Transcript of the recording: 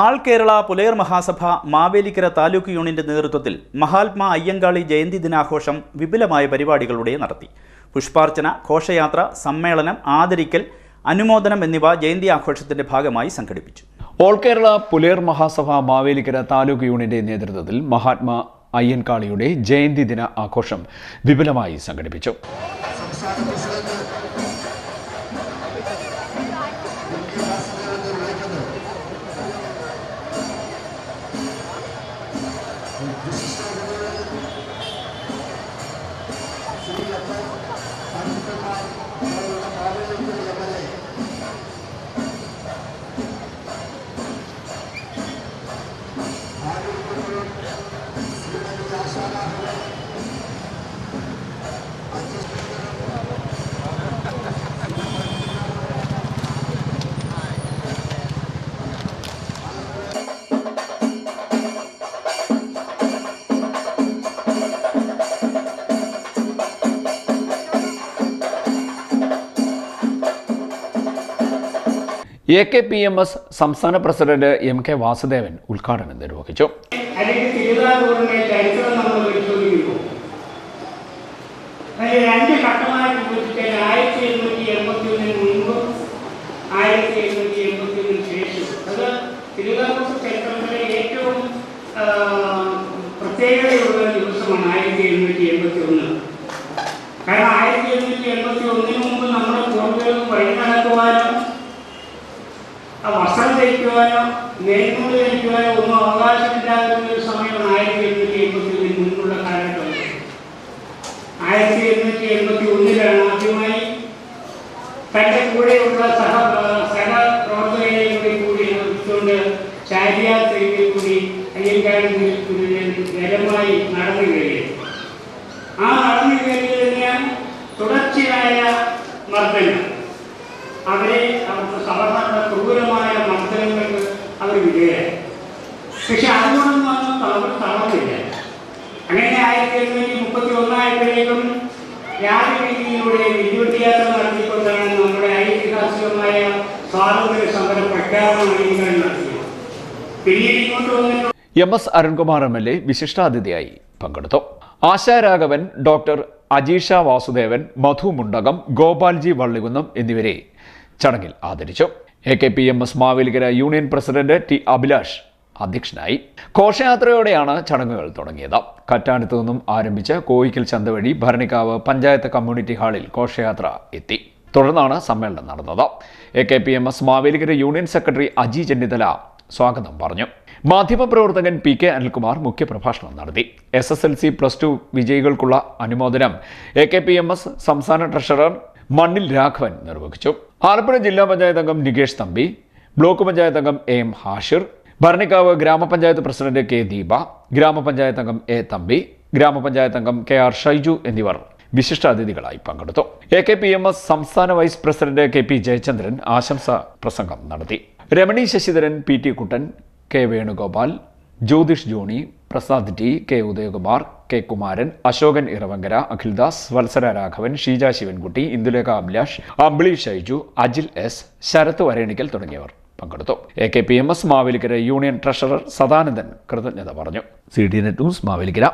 ആൾ കേരള പുലയർ മഹാസഭ മാവേലിക്കര താലൂക്ക് യൂണിയന്റെ നേതൃത്വത്തിൽ മഹാത്മാ അയ്യങ്കാളി ജയന്തി ദിനാഘോഷം വിപുലമായ പരിപാടികളുടെ നടത്തി. പുഷ്പാർച്ചന ഘോഷയാത്ര സമ്മേളനം ആദരിക്കൽ അനുമോദനം എന്നിവ ജയന്തി ആഘോഷത്തിന്റെ ഭാഗമായി സംഘടിപ്പിച്ചു. ഓൾ കേരള പുലയർ മഹാസഭ മാവേലിക്കര താലൂക്ക് യൂണിയന്റെ നേതൃത്വത്തിൽ മഹാത്മാ അയ്യൻകാളിയുടെ ജയന്തി ദിന ആഘോഷം വിപുലമായി സംഘടിപ്പിച്ചു. தமிழக Tamil Nadu A K P M S സംസ്ഥാന പ്രസിഡന്റ് എം കെ വാസുദേവൻ ഉദ്ഘാടനം നിർവഹിച്ചു. ആയിരത്തി എണ്ണൂറ്റി എൺപത്തി ഒന്നിന് മുമ്പ് നമ്മുടെ പൂർവികർക്ക് വഴി നടക്കുവാനോ ആ വസ്ത്രം ധരിക്കുവാനോ മേൽക്കൊണ്ട് ധരിക്കുവാനോ ഒന്നും അവകാശമില്ലാതിരുന്ന ഒരു സമയമാണ് ആയിരത്തി എണ്ണൂറ്റി എൺപത്തി ഒന്നിന് മുൻപുള്ള കാലഘട്ടം ആയിരത്തി എണ്ണൂറ്റി എൺപത്തി ഒന്നിലാണ് ആദ്യമായി തന്റെ കൂടെയുള്ള സഹ സഹപ്രവർത്തകരെ കൂടി കൂടി നിർത്തിക്കൊണ്ട് ചാരിയാത്രയിൽ കൂടി അയ്യങ്കാരൻ ജലമായി നടന്നു കയറി ആ നടന്നു കയറിയതിന് തുടർച്ചയായ മർദ്ദനം. അവരെ അവർക്ക് സാധാരണ ക്രൂരമായ മർദ്ദനങ്ങൾക്ക് അവർ വിധേയരായി. പക്ഷെ അതുകൊണ്ടൊന്നും അവർ തളർന്നില്ല. അങ്ങനെ ആയിരത്തി എണ്ണൂറ്റി മുപ്പത്തി ഒന്നായപ്പോഴേക്കും രാജരീതിയിലൂടെ വിദ്യുദ്യാത്ര നടത്തിക്കൊണ്ടാണ് നമ്മുടെ ഐതിഹാസികമായ സ്വാതന്ത്ര്യ സമര പ്രഖ്യാപനം നടത്തിയത്. M S Arunkumar M L A വിശിഷ്ടാതിഥിയായി പങ്കെടുത്തു. ആശാരാഘവൻ ഡോക്ടർ അജീഷ വാസുദേവൻ മധു മുണ്ടകം ഗോപാൽജി വള്ളികുന്നം എന്നിവരെ ചടങ്ങിൽ ആദരിച്ചു. A K P M S Mavelikara union president T Abhilash അധ്യക്ഷനായി. ഘോഷയാത്രയോടെയാണ് ചടങ്ങുകൾ തുടങ്ങിയത്. കറ്റാനത്ത് നിന്നും ആരംഭിച്ച് കോയിക്കൽ ചന്ത വഴി ഭരണിക്കാവ് പഞ്ചായത്ത് കമ്മ്യൂണിറ്റി ഹാളിൽ ഘോഷയാത്ര എത്തി. തുടർന്നാണ് സമ്മേളനം നടന്നത്. A K P M S Mavelikara union secretary Aji Chennithala സ്വാഗതം പറഞ്ഞു. മാധ്യമപ്രവർത്തകൻ പി കെ അനിൽകുമാർ മുഖ്യപ്രഭാഷണം നടത്തി. S S L C plus two വിജയികൾക്കുള്ള അനുമോദനം A K P M S സംസ്ഥാന ട്രഷറർ മണ്ണിൽ രാഘവൻ നിർവഹിച്ചു. ആലപ്പുഴ ജില്ലാ പഞ്ചായത്ത് അംഗം നികേഷ് തമ്പി ബ്ലോക്ക് പഞ്ചായത്ത് അംഗം എ എം ഹാഷിർ ഭരണിക്കാവ് ഗ്രാമപഞ്ചായത്ത് പ്രസിഡന്റ് കെ ദീപ ഗ്രാമപഞ്ചായത്ത് അംഗം എ തമ്പി ഗ്രാമപഞ്ചായത്ത് അംഗം കെ ആർ ഷൈജു എന്നിവർ വിശിഷ്ടാതിഥികളായി പങ്കെടുത്തു. A K P M S സംസ്ഥാന vice president K P Jayachandran ആശംസ പ്രസംഗം നടത്തി. Ramani Sasidharan P T Kuttan K Venugopal Jyothish Johnny Prasad T K Udayakumar K Kumaran Ashokan Iravankara Akhildas Vatsara Raghavan Sheeja Sivankutty Indulekha Abhilash Ambili Shaiju Ajil S Sarath Varenikkal തുടങ്ങിയവർ. പങ്കെടുത്തു. A K P M S Mavelikara union treasurer Sadanandan കൃതജ്ഞത പറഞ്ഞു. C D net news Mavelikara.